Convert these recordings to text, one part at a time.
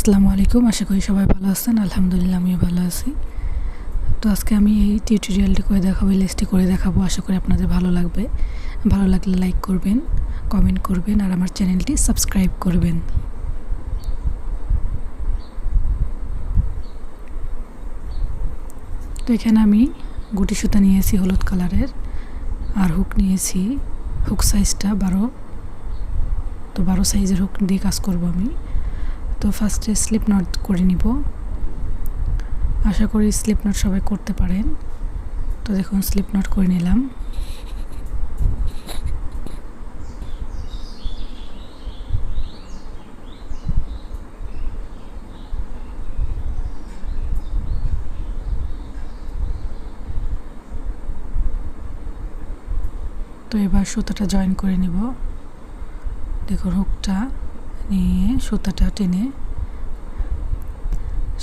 আসসালামু আলাইকুম, আশা করি সবাই ভালো আছেন। আলহামদুলিল্লাহ, আমিও ভালো আছি। তো আজকে আমি এই টিউটোরিয়ালটি করে দেখাবো, লিস্টটি করে দেখাবো। আশা করি আপনাদের ভালো লাগবে। ভালো লাগলে লাইক করবেন, কমেন্ট করবেন, আর আমার চ্যানেলটি সাবস্ক্রাইব করবেন। তো এখানে আমি গুটি সুতা নিয়েছি হলুদ কালারের, আর হুক নিয়েছি। হুক সাইজটা বারো, তো বারো সাইজের হুক দিয়ে কাজ করব আমি। তো ফার্স্টে স্লিপ নট করে নিব। আশা করি স্লিপ নট সবাই করতে পারেন। তো দেখুন স্লিপ নট করে নিলাম। তো এবার সুতাটা জয়েন করে নিব। দেখুন হুকটা নিয়ে সুতাটা টেনে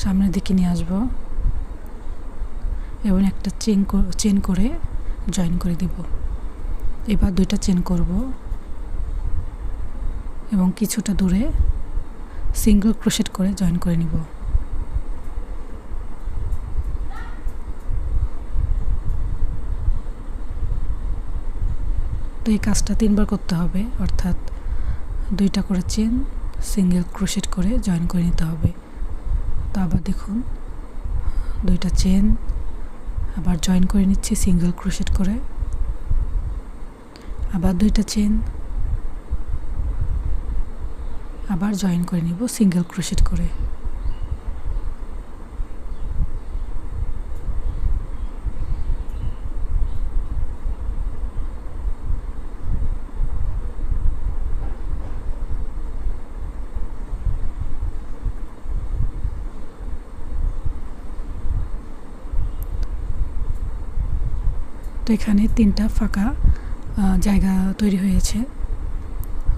সামনের দিকে নিয়ে আসব এবং একটা চেন চেন করে জয়েন করে দিব। এবার দুইটা চেন করব এবং কিছুটা দূরে সিঙ্গল ক্রোশেট করে জয়েন করে নিব। তো এই কাজটা তিনবার করতে হবে, অর্থাৎ দুইটা করে চেন সিঙ্গেল ক্রোশেট করে জয়েন করে নিতে হবে। তো আবার দেখুন, দুইটা চেন আবার জয়েন করে নিচ্ছি সিঙ্গেল ক্রোশেট করে। আবার দুইটা চেন আবার জয়েন করে নিব সিঙ্গেল ক্রোশেট করে। তো এখানে তিনটা ফাঁকা জায়গা তৈরি হয়েছে।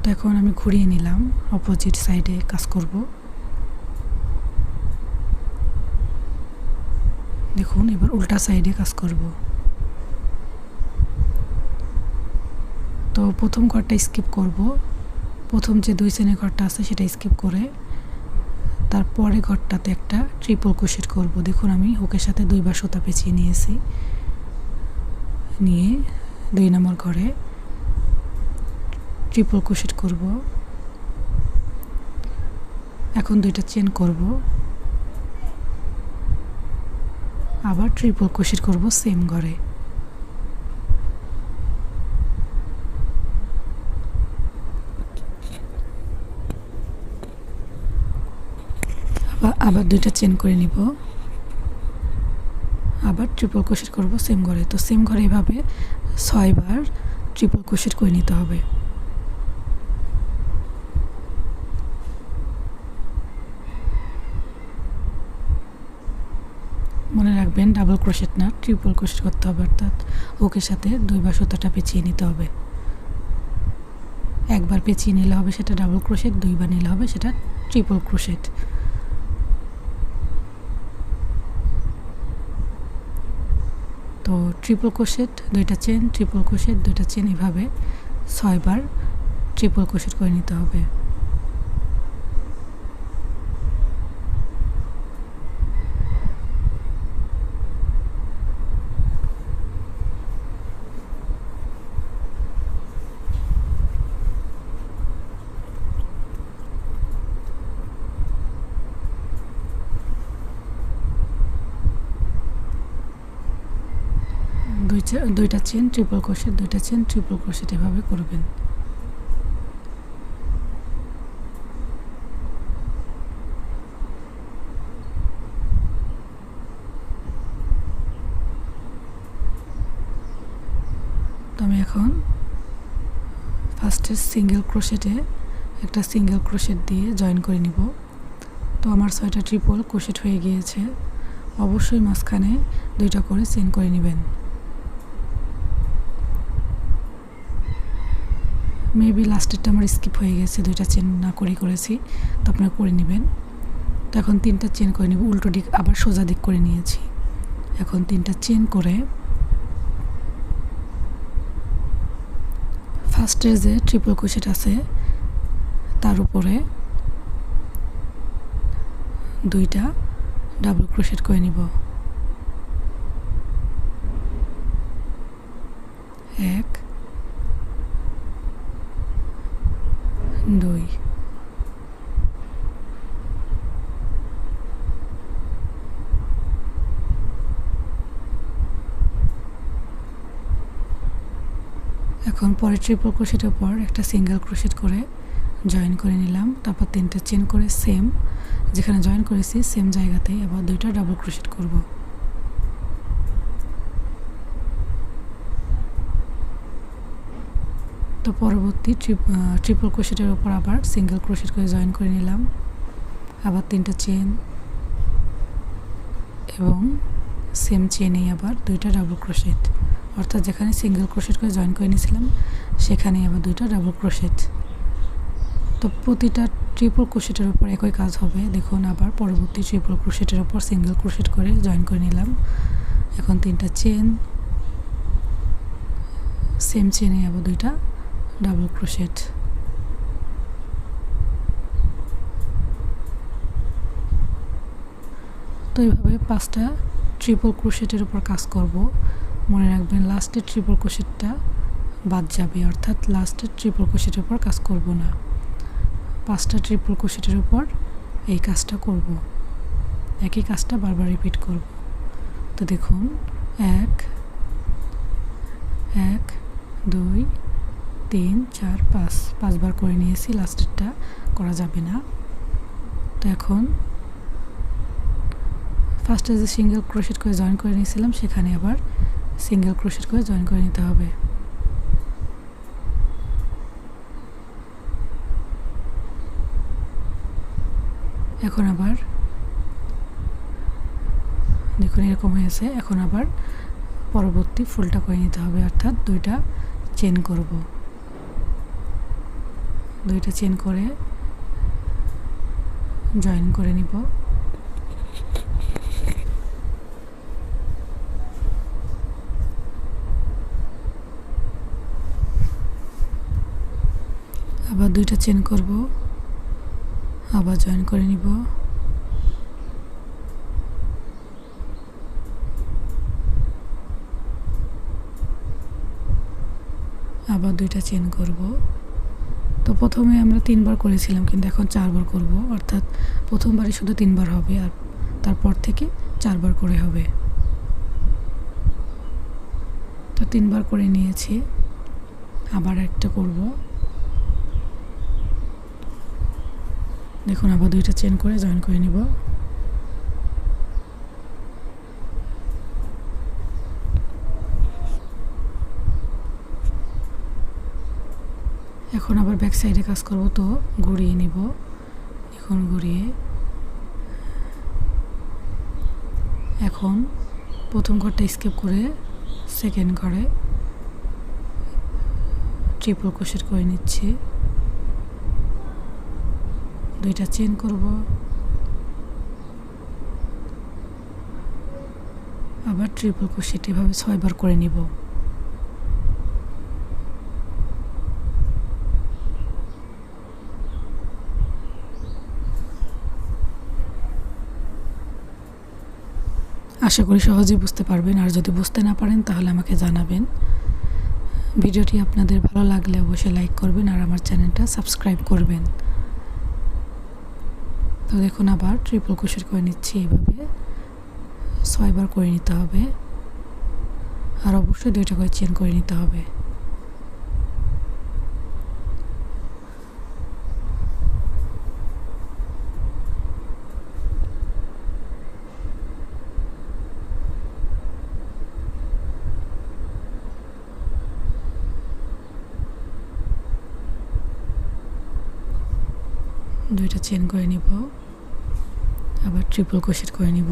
তো এখন আমি ঘুরিয়ে নিলাম অপোজিট সাইডে কাজ করব। দেখুন, এবার উল্টা সাইডে কাজ করব। তো প্রথম ঘরটা স্কিপ করব। প্রথম যে দুই শ্রেণির ঘরটা আছে, সেটা স্কিপ করে তারপরে ঘরটাতে একটা ট্রিপল ক্রোশেট করব। দেখুন, আমি হুকের সাথে দুইবার সুতা পেঁচিয়ে নিয়েছি। নিয়ে দুই নম্বর ঘরে ট্রিপল ক্রোশেট করব। এখন দুইটা চেন করব। আবার ট্রিপল ক্রোশেট করব সেম ঘরে। আবার আবার দুইটা চেন করে নিব। আবার ট্রিপল ক্রোশেট করব সেম ঘরে। তো সেম ঘরে এভাবে ছয়বার ট্রিপল ক্রোশেট করে নিতে হবে। মনে রাখবেন ডাবল ক্রোশেট না ট্রিপল ক্রোশেট করতে হবে, অর্থাৎ ওকে সাথে দুইবার সুতাটা পেঁচিয়ে নিতে হবে। একবার পেঁচিয়ে নিলে হবে সেটা ডাবল ক্রোশেট দুইবার নিলে হবে সেটা ট্রিপল ক্রোশেট তো ট্রিপল কোশেট দুইটা চেন ট্রিপল কোশেট দুইটা চেন এভাবে ছয়বার ট্রিপল কোশেট করে নিতে হবে দুই দুইটা চেন ট্রিপল ক্রোশেট দুইটা চেন ট্রিপল ক্রোশেট এভাবে করবেন। আমি এখন ফার্স্টে সিঙ্গেল ক্রোশেটে একটা সিঙ্গেল ক্রোশেট দিয়ে জয়েন করে নিব। তো আমার ছয়টা ট্রিপল ক্রোশেট হয়ে গিয়েছে। অবশ্যই মাঝখানে দুইটা করে চেন করে নেবেন। মেবি লাস্টেরটা আমার স্কিপ হয়ে গেছে, দুইটা চেন না করে করেছি, তো আপনারা করে নেবেন। তো এখন তিনটা চেন করে নেব, উল্টো দিক আবার সোজা দিক করে নিয়েছি। এখন তিনটা চেন করে ফার্স্টের যে ট্রিপল ক্রোশেট আছে, তার উপরে দুইটা ডাবল ক্রোশেট করে নিব। এক দুই। এখন পরে ট্রিপল ক্রোশেটের পর একটা সিঙ্গেল ক্রোশেট করে জয়েন করে নিলাম। তারপর তিনটে চেন করে সেম যেখানে জয়েন করেছি সেম জায়গাতেই আবার দুইটা ডাবল ক্রোশেট করব। তো পরবর্তী ট্রিপ ট্রিপল ক্রোশেটের ওপর আবার সিঙ্গেল ক্রোশেট করে জয়েন করে নিলাম। আবার তিনটা চেন এবং সেম চেনেই আবার দুইটা ডাবল ক্রোশেট অর্থাৎ যেখানে সিঙ্গেল ক্রোশেট করে জয়েন করে নিয়েছিলাম, সেখানেই আবার দুইটা ডাবল ক্রোশেট তো প্রতিটা ট্রিপল ক্রোশেটের উপর একই কাজ হবে। দেখুন, আবার পরবর্তী ট্রিপল ক্রোশেটের উপর সিঙ্গেল ক্রোশেট করে জয়েন করে নিলাম। এখন তিনটা চেন সেম চেনে আবার দুইটা ডাবল ক্রোশেট তো এইভাবে পাঁচটা ট্রিপল ক্রোশেটের উপর কাজ করব। মনে রাখবেন লাস্টের ট্রিপল ক্রোশেটটা বাদ যাবে, অর্থাৎ লাস্টের ট্রিপল ক্রোশেটের উপর কাজ করব না। পাঁচটা ট্রিপল ক্রোশেটের উপর এই কাজটা করব। একই কাজটা বারবার রিপিট করব। তো দেখুন, এক এক, দুই তিন, চার, পাঁচ। পাঁচবার করে নিয়েছি, লাস্টেরটা করা যাবে না। তো এখন ফার্স্টে যে সিঙ্গেল ক্রোশেট করে জয়েন করে নিয়েছিলাম, সেখানে আবার সিঙ্গেল ক্রোশেট করে জয়েন করে নিতে হবে। এখন আবার দেখুন, এরকম হয়েছে। এখন আবার পরবর্তী ফুলটা করে নিতে হবে, অর্থাৎ দুইটা চেন করব। দুইটা চেন করে জয়েন করে নিব। আবার দুইটা চেন করব, আবার জয়েন করে নিব। আবার দুইটা চেন করব। তো প্রথমে আমরা তিনবার করেছিলাম, কিন্তু এখন চারবার করব। অর্থাৎ প্রথমবারই শুধু তিনবার হবে আর তারপর থেকে চারবার করে হবে। তো তিনবার করে নিয়েছি। আবার একটা করব। দেখুন, আবার দুইটা চেন করে জয়েন করে নিব। এখন আবার ব্যাক সাইডে কাজ করব তো ঘুরিয়ে নিব, এখন ঘুরিয়ে। এখন প্রথম ঘরটা স্কেপ করে সেকেন্ড ঘরে ট্রিপল ক্রোশেট করে নিচ্ছি। দুইটা চেন করব। আবার ট্রিপল ক্রোশেট এভাবে ছয়বার করে নিব। আশা করি সহজেই বুঝতে পারবেন। আর যদি বুঝতে না পারেন, তাহলে আমাকে জানাবেন। ভিডিওটি আপনাদের ভালো লাগলে অবশ্যই লাইক করবেন আর আমার চ্যানেলটা সাবস্ক্রাইব করবেন। তো দেখুন, আবার ট্রিপল ক্রোশেট করে নিচ্ছি এভাবে। ছয়বার করে নিতে হবে। আর অবশ্যই দুইটা করে চেন করে নিতে হবে দুইটা চেন করে নিব, আবার ট্রিপল ক্রোশেট করে নিব।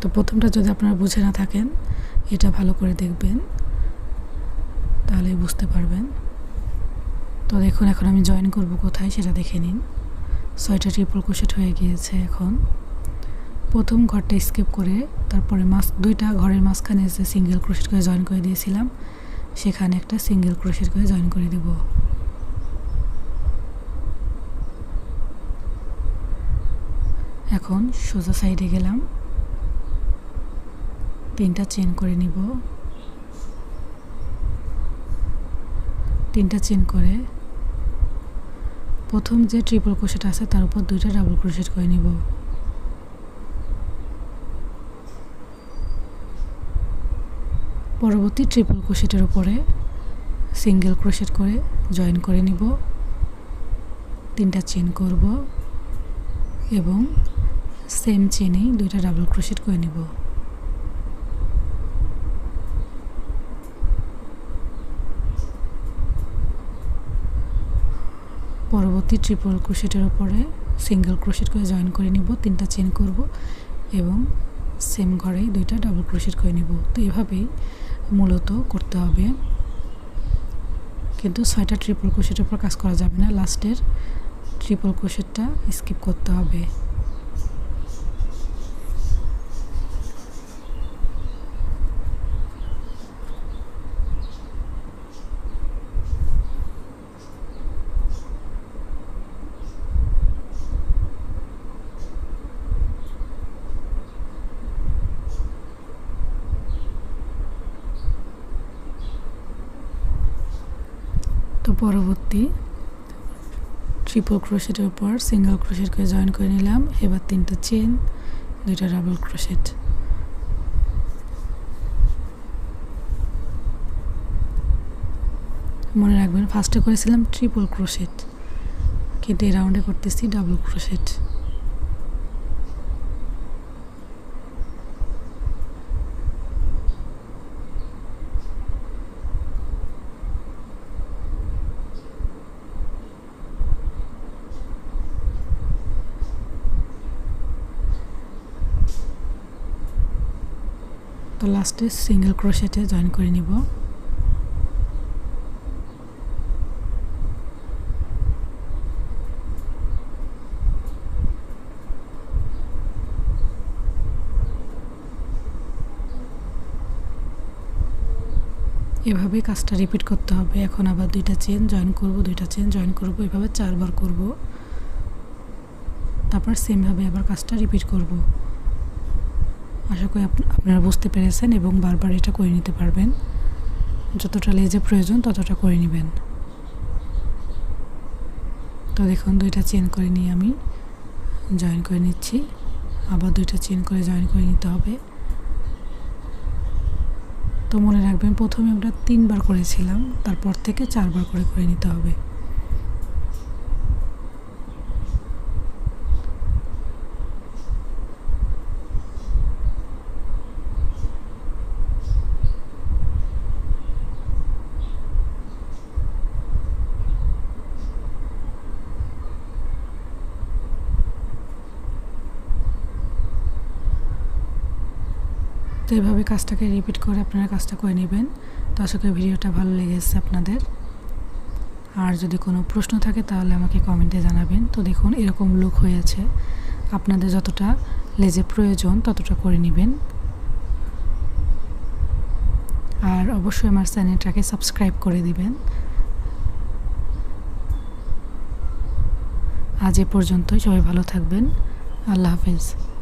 তো প্রথমটা যদি আপনারা বুঝে না থাকেন, এটা ভালো করে দেখবেন তাহলে বুঝতে পারবেন। তো দেখুন, এখন আমি জয়েন করব কোথায় সেটা দেখে নিন। ছয়টা ট্রিপল ক্রোশেট হয়ে গিয়েছে এখন। প্রথম ঘরটা স্কিপ করে তারপরে মাস, দুইটা ঘরের মাঝখানে যে সিঙ্গেল ক্রোশেট করে জয়েন করে দিয়েছিলাম, সেখানে একটা সিঙ্গেল ক্রোশেট করে জয়েন করে দেবো। এখন সোজা সাইডে গেলাম। তিনটা চেন করে নিব। তিনটা চেন করে প্রথম যে ট্রিপল ক্রোশেট আছে তার উপর দুইটা ডাবল ক্রোশেট করে নিব। পরবর্তী ট্রিপল ক্রোশেটের উপরে সিঙ্গেল ক্রোশেট করে জয়েন করে নিব। তিনটা চেন করব এবং সেম চেনেই দুইটা ডাবল ক্রোশেট করে নিব। পরবর্তী ট্রিপল ক্রোশেটের উপরে সিঙ্গেল ক্রোশেট করে জয়েন করে নিব, তিনটা চেন করব এবং সেম ঘরেই দুইটা ডাবল ক্রোশেট করে নিব। তো এভাবেই মূলত করতে হবে। কিন্তু ছয়টা ট্রিপল ক্রোশেটের উপর কাজ করা যাবে না লাস্টের ট্রিপল ক্রোশেটটা স্কিপ করতে হবে তো পরবর্তী ট্রিপল ক্রোশেটের উপর সিঙ্গেল ক্রোশেট করে জয়েন করে নিলাম। এবার তিনটা চেন দুইটা ডাবল ক্রোশেট মনে রাখবেন ফার্স্টে করেছিলাম ট্রিপল ক্রোশেট কেটে রাউন্ডে করতেছি ডাবল ক্রোশেট তো লাস্টে সিঙ্গেল ক্রোশেটে জয়েন করে নিব। এভাবে কাজটা রিপিট করতে হবে। এখন আবার দুইটা চেন জয়েন করব, দুইটা চেন জয়েন করব, এভাবে চারবার করব। তারপর সেমভাবে আবার কাজটা রিপিট করব। আশা করি আপনারা বুঝতে পেরেছেন এবং বারবার এটা করে নিতে পারবেন। যতটা লেজে প্রয়োজন ততটা করে নেবেন। তো দেখুন, দুইটা চেন করে নিয়ে আমি জয়েন করে নিচ্ছি। আবার দুইটা চেন করে জয়েন করে নিতে হবে। তো মনে রাখবেন, প্রথমে আমরা তিনবার করেছিলাম, তারপর থেকে চারবার করে করে নিতে হবে। তো এভাবে কাজটাকে রিপিট করে আপনারা কাজটা করে নেবেন। তো আশা করি ভিডিওটা ভালো লেগেছে আপনাদের। আর যদি কোনো প্রশ্ন থাকে তাহলে আমাকে কমেন্টে জানাবেন। তো দেখুন, এরকম লুক হয়েছে। আপনাদের যতটা লেজে প্রয়োজন ততটা করে নেবেন। আর অবশ্যই আমার চ্যানেলটাকে সাবস্ক্রাইব করে দিবেন। আজ এ পর্যন্তই। সবাই ভালো থাকবেন। আল্লাহ হাফেজ।